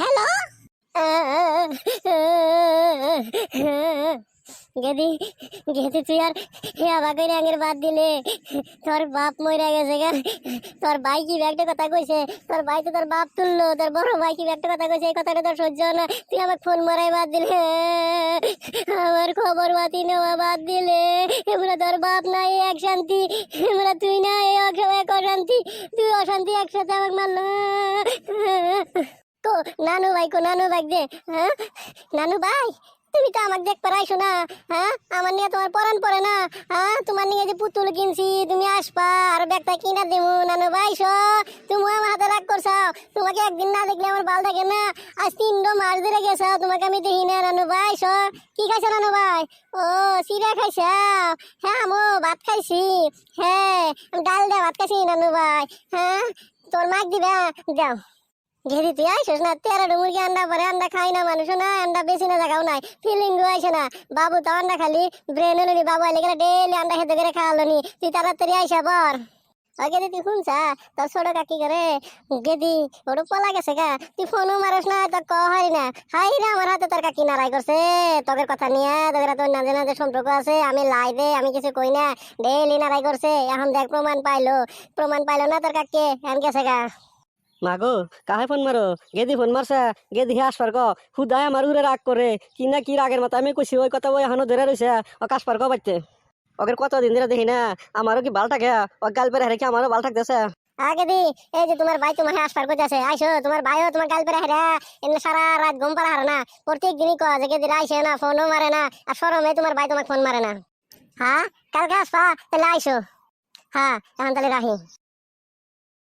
Hello Gede Gede, তুই আর আবার করে আঙের বাদ দিলে। তোর বাপ মরে গেছে গা। তোর ভাই কি একটা কথা কইছে? তোর ভাই তো তোর বাপ তুললো, তোর বড় ভাই কি একটা কথা কইছে? এই কথাটা তোর সহ্য হয় না। তুই আমার ফোন মারাই বাদ দিলে। আমার খবর বাতি নেওয়া বাদ দিলে। এগুলো তোর বাপ নাই, এক শান্তি। এগুলো তুই না এক অশান্তি। তুই অশান্তি একসাথে আমাকে মারলো। নানু ভাই কো, নানু ভাই দে হ্যাঁ? নানু ভাই, তুমি তো আমাকে দেখ পারাইছো না হ্যাঁ? আমার নিয়ে তোমার পরান পড়ে না হ্যাঁ? তোমার নিয়ে যে পুতুল কিনছি, তুমি আসবা, আর ব্যাগটা কিনা দেবো নানু ভাই তুমি আমার হাতে রাগ করছাও তোমাকে একদিন না দেখলে আমার বাল থাকে না। আজ তিনটো মাস ধরে গেছো, তোমাকে আমি দেখি না, নানু ভাই কি খাইছো, নানু ভাই? ও চিরা খাইছাও হ্যাঁ আমো, ভাত খাইছি। হ্যাঁ ডাল দিয়ে ভাত খাইছি, নানু ভাই হ্যাঁ? তোর মাক দিবা, যাও। ঘেরি তুই আইসস না তেরোটা মুরগি আন্ডা পরে, আন্ডা খাই না মানুষ, না, আন্ডা বেশি না, জায়গাও নাই। ফিলিং আইসে না। বাবু তো আন্ডা খালি ব্রেন হলো বাবু আইলে গেলে ডেলি আন্ডা খেতে করে খাওয়ালো নি তুই তাড়াতাড়ি আইসা গেদি তুই শুনছা, তোর ছোট কাকি করে, গেদি পলা গেছে গা। তুই ফোনও মারস না, তোর ক হয় না। হাই না আমার হাতে তোর কাকি নারাই করছে। তোদের কথা নিয়ে তোদের তোর নাজে নাজে সম্পর্ক আছে। আমি লাইভে আমি কিছু কই না। ডেলি নারাই করছে। এখন দেখ, প্রমাণ পাইলো। প্রমাণ পাইলো না তোর কাকি এখন গেছে গা। মাগো, কাহে ফোন মারো গেদি ফোন মারছা গেদি হে আসবার ক। হুদায় আমার উরে রাগ করে কি না কি রাগের মতো আমি কইছি ওই কথা ওই এখনও ধরে রয়েছে ও কাশপার ক বাচ্চে ওকে কত দিন ধরে দেখি না আমারও কি ভালো থাকে? ও গাল পেরে হেরে কি আমারও ভালো থাকতেছে। আগে দি এই যে তোমার ভাই তোমাকে আসবার আছে আইসো তোমার ভাইও তোমার গাল পেরে হেরা এমনি সারা রাত ঘুম পাড়া হারে না? প্রত্যেক দিনই কয় যে কেদিন আইসে না ফোনও মারে না আর সরমে তোমার ভাই তোমাকে ফোন মারে না। হ্যাঁ কালকে আসবা তাহলে আইসো হ্যাঁ এখন তাহলে রাখি